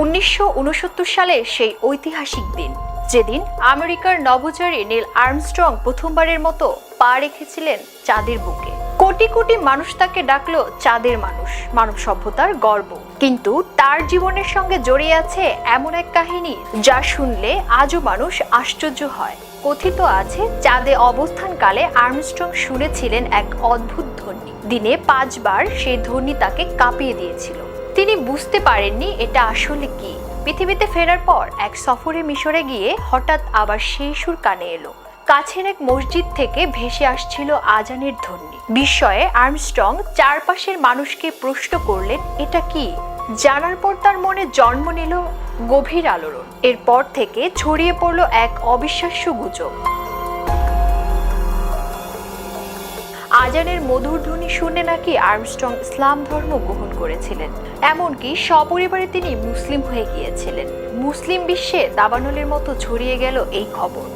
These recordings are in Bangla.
উনিশশো সালে সেই ঐতিহাসিক দিন, যেদিন আমেরিকার নভোচারী নীল আর্মস্ট্রং প্রথমবারের মতো পা রেখেছিলেন চাঁদের বুকে। কোটি কোটি মানুষ তাকে ডাকলো চাঁদের মানুষ, মানব সভ্যতার গর্ব। কিন্তু তার জীবনের সঙ্গে জড়িয়ে আছে এমন এক কাহিনী যা শুনলে আজও মানুষ আশ্চর্য হয়। কথিত আছে, চাঁদে অবস্থানকালে আর্মস্ট্রং শুনেছিলেন এক অদ্ভুত ধ্বনি। দিনে পাঁচবার সেই ধ্বনি তাকে কাঁপিয়ে দিয়েছিল। তিনি বুঝতে পারেননি এটা আসলে কি। পৃথিবীতে ফেরার পর এক সফরে মিশরে গিয়ে হঠাৎ আবার সেই সুর কানে এলো। কাছের এক মসজিদ থেকে ভেসে আসছিল আজানের ধ্বনি। বিস্ময়ে আর্মস্ট্রং চারপাশের মানুষকে প্রশ্ন করলেন, এটা কি? জানার পর তার মনে জন্ম নিল গভীর আলোড়ন। এরপর থেকে ছড়িয়ে পড়ল এক অবিশ্বাস্য গুজব। আজানের মধুর ধ্বনি শুনে নাকি আর্মস্ট্রং ইসলাম ধর্ম গ্রহণ করেছিলেন। এমনকি সপরিবারে তিনি মুসলিম হয়ে গিয়েছিলেন। মুসলিম বিশ্বে দাবানলের মতো ছড়িয়ে গেল এই খবর।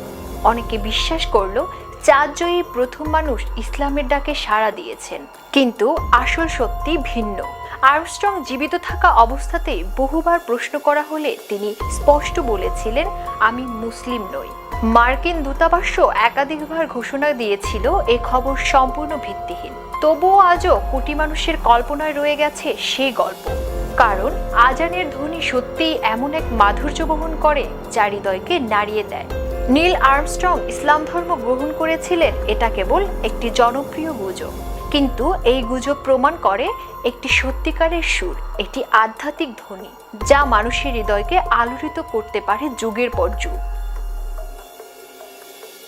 অনেকে বিশ্বাস করল চাঁদজয়ী প্রথম মানুষ ইসলামের ডাকে সাড়া দিয়েছেন। কিন্তু আসল সত্যি ভিন্ন। আর্মস্ট্রং জীবিত থাকা অবস্থাতেই বহুবার প্রশ্ন করা হলে তিনি স্পষ্ট বলেছিলেন, আমি মুসলিম নই। মার্কিন দূতাবাসও একাধিকবার ঘোষণা দিয়েছিল, এ খবর সম্পূর্ণ ভিত্তিহীন। তবুও আজও কোটি মানুষের কল্পনায় রয়ে গেছে সেই গল্প। কারণ আজানের ধ্বনি সত্যিই এমন এক মাধুর্য বহন করে, যা হৃদয়কে নাড়িয়ে দেয়। নীল আর্মস্ট্রং ইসলাম ধর্ম গ্রহণ করেছিলেন, এটা কেবল একটি জনপ্রিয় গুজব। কিন্তু এই গুজব প্রমাণ করে একটি সত্যিকারের সুর, একটি আধ্যাত্মিক ধ্বনি, যা মানুষের হৃদয়কে আলোড়িত করতে পারে যুগের পর যুগ।